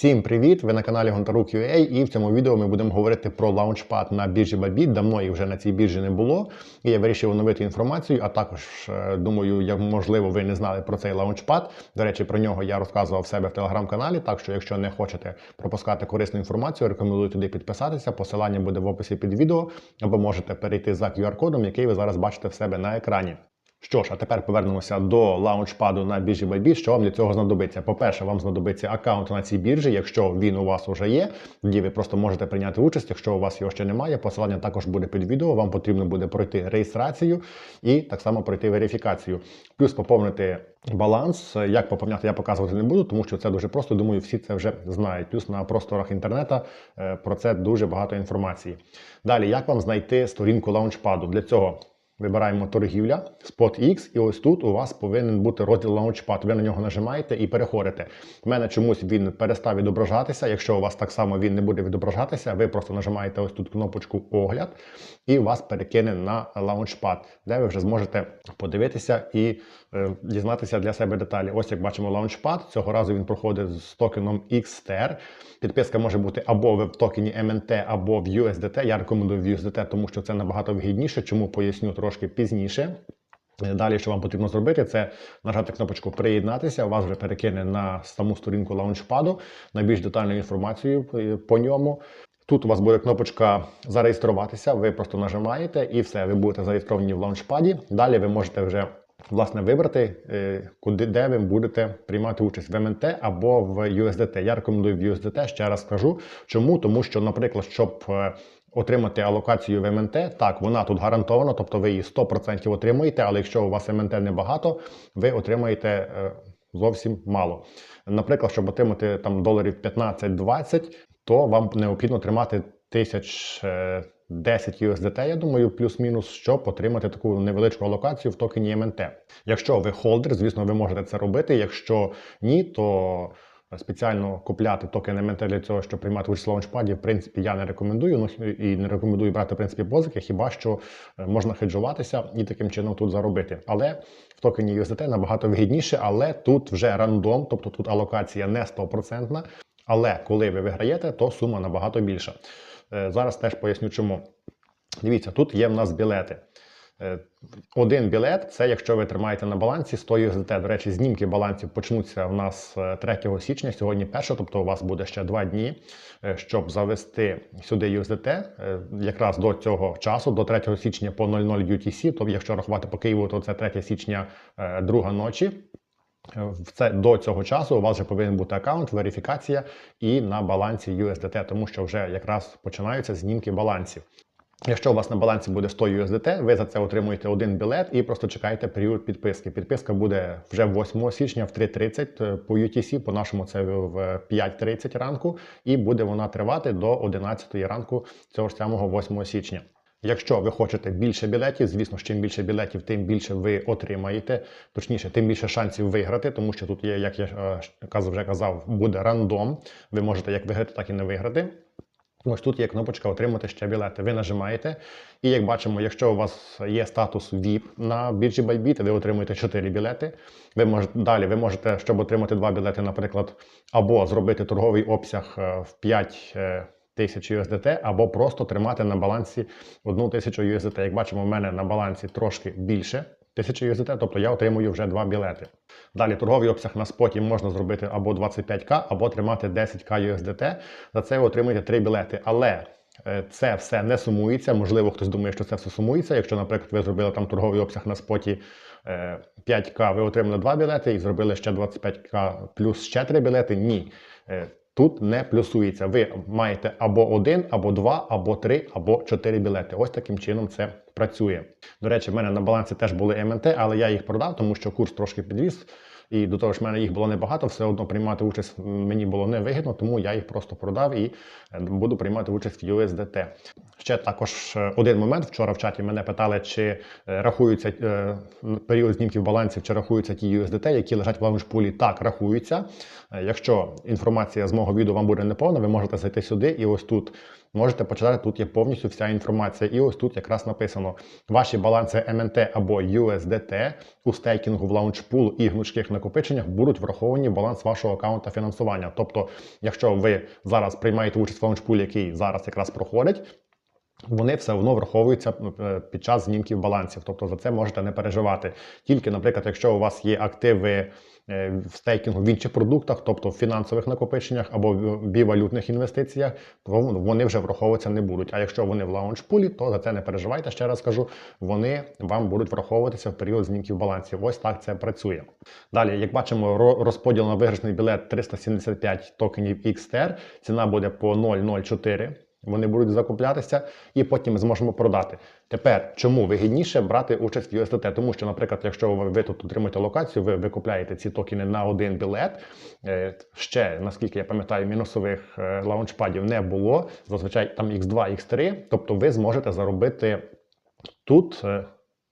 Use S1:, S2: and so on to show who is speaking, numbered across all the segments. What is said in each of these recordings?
S1: Всім привіт! Ви на каналі Гонтарук.ua і в цьому відео ми будемо говорити про лаунчпад на біржі Bybit. Давно їх вже на цій біржі не було. І я вирішив оновити інформацію, а також е, думаю, як можливо ви не знали про цей лаунчпад. До речі, про нього я розказував в себе в телеграм-каналі. Так що, якщо не хочете пропускати корисну інформацію, рекомендую туди підписатися. Посилання буде в описі під відео, або можете перейти за QR-кодом, який ви зараз бачите в себе на екрані. Що ж, а тепер повернемося до лаунчпаду на біржі Bybit. Що вам для цього знадобиться? По-перше, вам знадобиться аккаунт на цій біржі. Якщо він у вас вже є, тоді ви просто можете прийняти участь. Якщо у вас його ще немає, посилання також буде під відео. Вам потрібно буде пройти реєстрацію і так само пройти верифікацію. Плюс поповнити баланс. Як поповняти, я показувати не буду, тому що це дуже просто. Думаю, всі це вже знають. Плюс на просторах інтернету е, про це дуже багато інформації. Далі, як вам знайти сторінку лаунчпаду? Для цього. Вибираємо торгівля, SpotX, і ось тут у вас повинен бути розділ Launchpad. Ви на нього нажимаєте і переходите. У мене чомусь він перестав відображатися. Якщо у вас так само він не буде відображатися, ви просто нажимаєте ось тут кнопочку Огляд, і вас перекине на Launchpad, де ви вже зможете подивитися і дізнатися для себе деталі. Ось як бачимо Launchpad. Цього разу він проходить з токеном XTR. Підписка може бути або в токені MNT, або в USDT. Я рекомендую в USDT, тому що це набагато вигідніше. Чому поясню трошки пізніше. Далі, що вам потрібно зробити, це нажати кнопочку Приєднатися. Вас вже перекине на саму сторінку лаунчпаду на більш детальну інформацію е, по ньому. Тут у вас буде кнопочка зареєструватися. Ви просто нажимаєте і все, ви будете зареєстровані в лаунчпаді. Далі ви можете вже власне вибрати, е, куди де ви будете приймати участь в МНТ або в USDT. Я рекомендую в USDT, ще раз скажу. Чому? Тому що, наприклад, щоб е, отримати алокацію в МНТ, так, вона тут гарантована, тобто ви її 100% отримуєте, але якщо у вас МНТ небагато, ви отримаєте е, зовсім мало. Наприклад, щоб отримати там доларів 15-20, то вам необхідно тримати тисяч. Е, 10 USDT, я думаю, плюс-мінус, щоб отримати таку невеличку алокацію в токені МНТ. Якщо ви холдер, звісно, ви можете це робити. Якщо ні, то спеціально купляти токен МНТ для цього, щоб приймати участь в лаунчпаді, в принципі, я не рекомендую. Ну і не рекомендую брати в принципі позики, хіба що е, можна хеджуватися і таким чином тут заробити. Але в токені USDT набагато вигідніше, але тут вже рандом, тобто тут алокація не 100%. Але коли ви виграєте, то сума набагато більша. Е, Зараз теж поясню, чому. Дивіться, тут є в нас білети. Е, Один білет це якщо ви тримаєте на балансі 100 USDT. До речі, знімки балансів почнуться в нас е, 3 січня, сьогодні 1, тобто у вас буде ще 2 дні, е, щоб завести сюди USDT е, якраз до цього часу, до 3 січня по 00 UTC. Тобто, якщо рахувати по Києву, то це 3 січня, е, друга ночі. В це до цього часу у вас вже повинен бути аккаунт, верифікація і на балансі USDT, тому що вже якраз починаються знімки балансів. Якщо у вас на балансі буде 100 USDT, ви за це отримуєте один білет і просто чекаєте період підписки. Підписка буде вже 8 січня в 3.30 по UTC, по нашому це в 5.30 ранку, і буде вона тривати до 11 ранку цього ж самого 8 січня. Якщо ви хочете більше білетів, звісно, чим більше білетів, тим більше ви отримаєте, точніше, тим більше шансів виграти, тому що тут є, як я е, вже казав, буде рандом. Ви можете як виграти, так і не виграти. Ось тут є кнопочка Отримати ще білети. Ви нажимаєте, і як бачимо, якщо у вас є статус VIP на біржі Bybit, ви отримуєте 4 білети. Ви можете далі, ви можете, щоб отримати 2 білети, наприклад, або зробити торговий обсяг е, в 5 е, тисяч USDT, або просто тримати на балансі 1 тисячу USDT. Як бачимо, в мене на балансі трошки більше. 1000 USDT, тобто я отримую вже два білети. Далі торговий обсяг на споті можна зробити або 25к, або тримати 10к USDT. За це ви отримуєте три білети. Але е, це все не сумується. Можливо, хтось думає, що це все сумується. Якщо, наприклад, ви зробили там торговий обсяг на споті е, 5к, ви отримали два білети і зробили ще 25к плюс ще три білети. Ні. Тут не плюсується. Ви маєте або один, або два, або три, або чотири білети. Ось таким чином це працює. До речі, в мене на балансі теж були МНТ, але я їх продав, тому що курс трошки підвіз. І до того ж, мене їх було небагато, все одно приймати участь мені було невигідно, тому я їх просто продав і е, буду приймати участь в USDT. Ще також е, один момент. Вчора в чаті мене питали, чи е, рахуються період знімків балансів, чи рахуються ті USDT, які лежать в лаунжпулі. Так, рахуються. Якщо інформація з мого відео вам буде неповна, ви можете зайти сюди і ось тут можете почитати. Тут є повністю вся інформація. І ось тут якраз написано: ваші баланси МНТ або USDT у стейкінгу в лаунчпул і гнучких накопиченнях будуть враховані в баланс вашого аккаунта фінансування. Тобто, якщо ви зараз приймаєте участь в лаунчпулі, який зараз якраз проходить. Вони все одно враховуються е, під час знімків балансів, тобто за це можете не переживати. Тільки, наприклад, якщо у вас є активи е, в стейкінгу в інших продуктах, тобто в фінансових накопиченнях або в бівалютних інвестиціях, то вони вже враховуватися не будуть. А якщо вони в лаунчпулі, то за це не переживайте. Ще раз кажу, вони вам будуть враховуватися в період знімків балансів. Ось так це працює. Далі, як бачимо, розподіл на виграшний білет 375 токенів XTR, ціна буде по 0,04. Вони будуть закуплятися і потім зможемо продати. Тепер чому вигідніше брати участь в USDT? Тому що, наприклад, якщо ви, тут отримуєте локацію, ви викупляєте ці токени на один білет. е, Ще наскільки я пам'ятаю, мінусових е, лаунчпадів не було. Зазвичай там X2, X3. Тобто ви зможете заробити тут. е,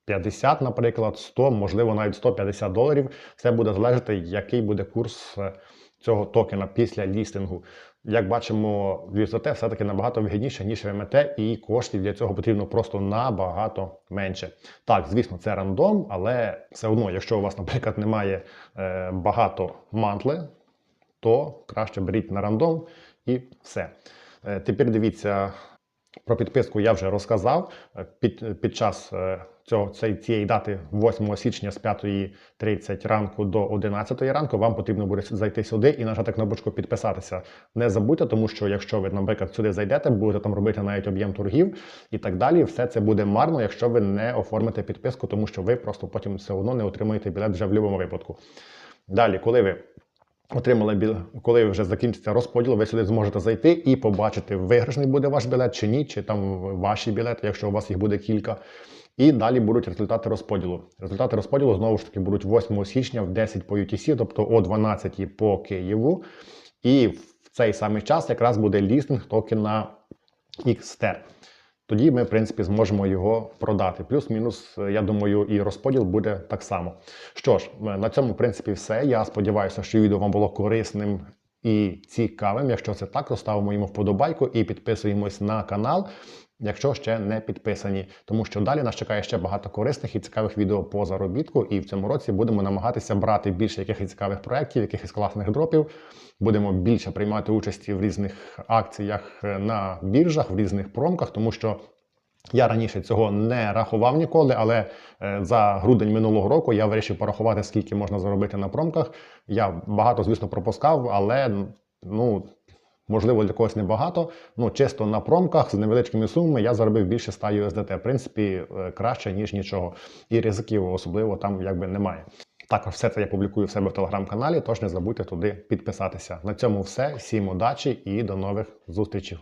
S1: 50, наприклад, 100, можливо, навіть 150 доларів. Все буде залежати, який буде курс е, цього токена після лістингу. Як бачимо, в все-таки набагато вигідніше, ніж в МТ, і коштів для цього потрібно просто набагато менше. Так, звісно, це рандом, але все одно, якщо у вас, наприклад, немає е, багато мантли, то краще беріть на рандом і все. Е, тепер дивіться, про підписку я вже розказав. Е, Під, під час е, цього, цієї дати, 8 січня з 5.30 ранку до 11 ранку, вам потрібно буде зайти сюди і нажати кнопочку підписатися. Не забудьте, тому що якщо ви, наприклад, сюди зайдете, будете там робити навіть об'єм торгів і так далі, все це буде марно, якщо ви не оформите підписку, тому що ви просто потім все одно не отримаєте білет вже в будь-якому випадку. Далі, коли ви отримали коли вже закінчиться розподіл, ви сюди зможете зайти і побачити, виграшний буде ваш білет чи ні, чи там ваші білети, якщо у вас їх буде кілька. І далі будуть результати розподілу. Результати розподілу знову ж таки будуть 8 січня в 10 по UTC, тобто о 12 по Києву. І в цей самий час якраз буде лістинг токена XTR. Тоді ми, в принципі, зможемо його продати. Плюс-мінус, е, я думаю, і розподіл буде так само. Що ж, е, на цьому, в принципі, все. Я сподіваюся, що відео вам було корисним і цікавим. Якщо це так, то ставимо йому вподобайку і підписуємось на канал, якщо ще не підписані. Тому що далі нас чекає ще багато корисних і цікавих відео по заробітку. І в цьому році будемо намагатися брати більше якихось цікавих проєктів, якихось класних дропів. Будемо більше приймати участі в різних акціях е, на біржах, в різних промках, тому що. Я раніше цього не рахував ніколи, але е, за грудень минулого року я вирішив порахувати, скільки можна заробити на промках. Я багато, звісно, пропускав, але ну. Можливо, для когось небагато. Ну, чисто на промках з невеличкими сумами я заробив більше 100 USDT. В принципі, е, краще, ніж нічого. І ризиків особливо там якби немає. Також все це я публікую в себе в телеграм-каналі, тож не забудьте туди підписатися. На цьому все. Всім удачі і до нових зустрічей.